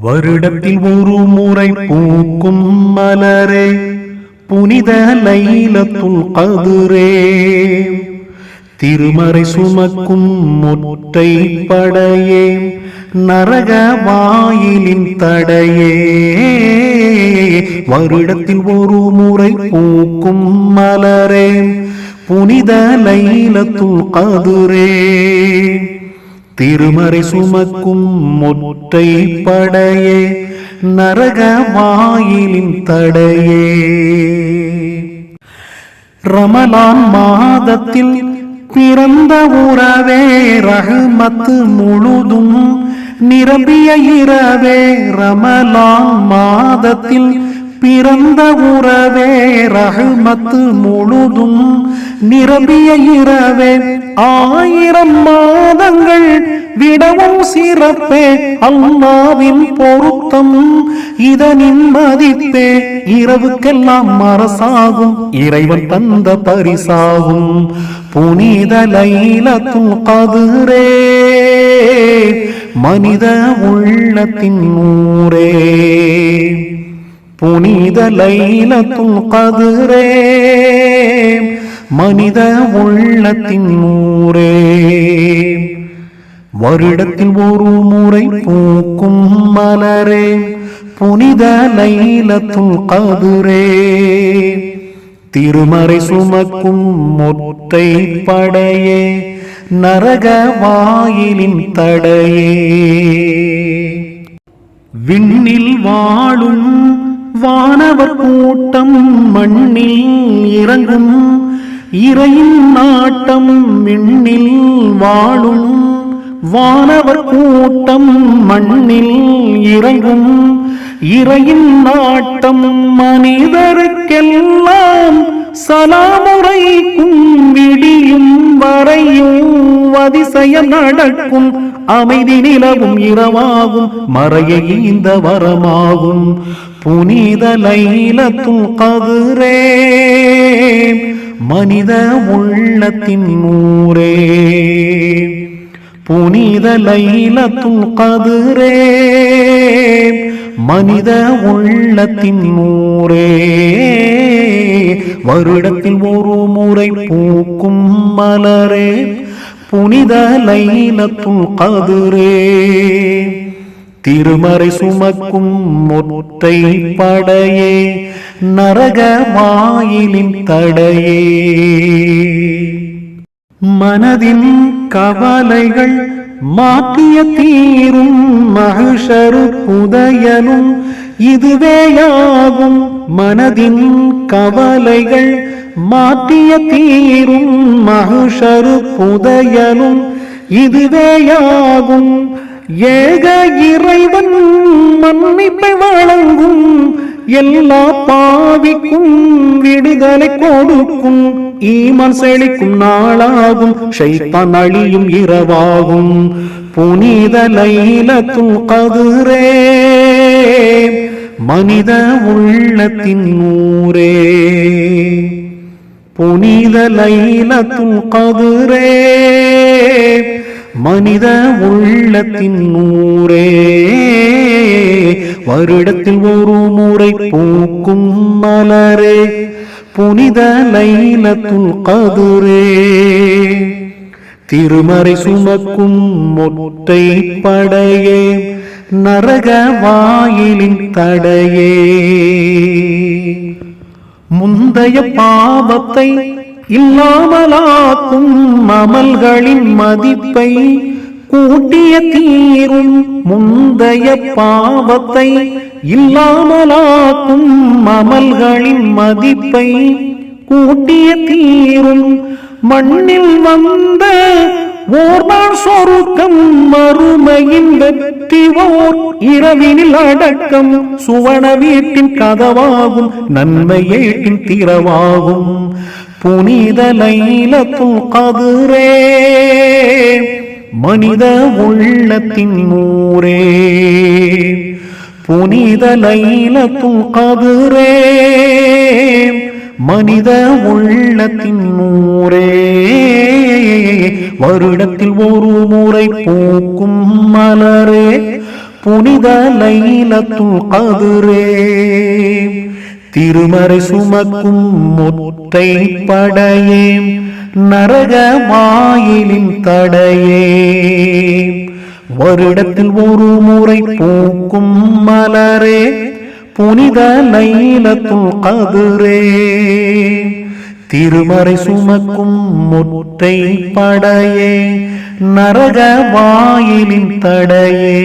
வருடத்தில் ஒரு முறை பூக்கும் மலரே புனித லைலத்துல் கதுரே. திருமறை சுமக்கும் முற்றை படையே நரக வாயிலின் தடையே. வருடத்தில் ஒரு முறை பூக்கும் மலரே புனித லைலத்துல் கதுரே. திருமறை சுமக்கும் முற்றை படையே நரக வாயிலின் தடையே. ரமலான் மாதத்தில் பிறந்த உறவே ரஹமத்து முழுதும் நிரம்பிய இரவே. ரமலான் மாதத்தில் பிறந்த உறவே ரஹமத்து முழுதும் நிரம்பிய இரவே ஆயிரம் மாதங்கள் விடவும் சிறப்பே அல்லாவின் பொருத்தம். இதனின் மதிப்பே இரவுக்கெல்லாம் மரசாகும் இறைவன் தந்த பரிசாகும். புனித லைலத்துல் கதிரே மனித உள்ளத்தின் நூரே புனித லைலத்துல் கதிரே மனித உள்ளத்தின் ஊரே. வருடத்தில் ஒரு முறை பூக்கும் மலரே புனித லைலத்துல் கதுரே. திருமறை சுமக்கும் மொத்தை படையே நரக வாயிலின் தடையே. விண்ணில் வாழும் வானவர் கூட்டம் மண்ணில் இறங்கும் இறையின் நாட்டம் விண்ணில் வாழும் வானவர் கூட்டம் மண்ணில் இறங்கும் இறையின் நாட்டம் மனிதருக்கெல்லாம் சலாமுறைக்கும் விடியும் வரையும் அதிசயம் நடக்கும் அமைதி நிலவும் இரவாகும் மறைய இந்த வரமாகும். புனித லைலத்தும் கதிரே மனித உள்ளத்தின் நூரே புனித லைலத்துல் கதிரே. மனித உள்ளத்தின் நூரே வருடத்தில் ஒரு முறை பூக்கும் மலரே. புனித லைலத்துல் கதிரே. திருமறை சுமக்கும் முத்தை படையே நரக வாயிலின் தடையே. மனதின் கவலைகள் மாற்றிய தீரும் மகிஷரு புதையலும் இதுவேயாகும். மனதின் கவலைகள் மாற்றிய தீரும் மகிஷரு புதையலும் இதுவேயாகும். ஏக இறைவன் மன்னிப்பை வழங்கும் எல்லா பாவிக்கும் விடுதலை கொடுக்கும் ஈமன் செழிக்கும் நாளாகும் ஷைத்தான் அழியும் இரவாகும். புனித லைலத்துல் கதுரே மனித உள்ளத்தின் நூரே புனித லைலத்துல் கதுரே மனித உள்ளத்தின் நூரே வருடத்தில் ஒரு முறை பூக்கும் மலரே புனித லைலத்துல் கதுரே. திருமறை சுமக்கும் மொட்டை படையே நரக வாயிலின் தடையே. முந்தைய பாவத்தை இல்லாமலாக்கும் அமல்களின் மதிப்பை கூட்டிய தீரும் முந்தைய பாவத்தை இல்லாமலாக்கும் அமல்களின் மதிப்பை கூட்டிய தீரும் மண்ணில் வந்த ஓர்தான் சொருக்கம் மறுமையின் வெற்றி ஓர் இரவினில் அடக்கம். சுவன வீட்டின் கதவாகும் நன்மையேட்டின் திறவாகும் புனித லைலத்துல் கதிரே மனித உள்ளத்தின் ஊரே. புனித லைலத்துல் கதிரே மனித உள்ளத்தின் ஊரே. வருடத்தில் ஒரு முறை பூக்கும் மலரே புனித லைலத்துல் கதிரே. திருமறை சுமக்கும் முத்தை படையே நரக மாயிலின் தடையே வருடத்தில் ஒரு முறை பூக்கும் மலரே புனித லைலத்துல் கதிரே. திருமறை சுமக்கும் முத்தை படையே நரக வாயிலின் தடையே.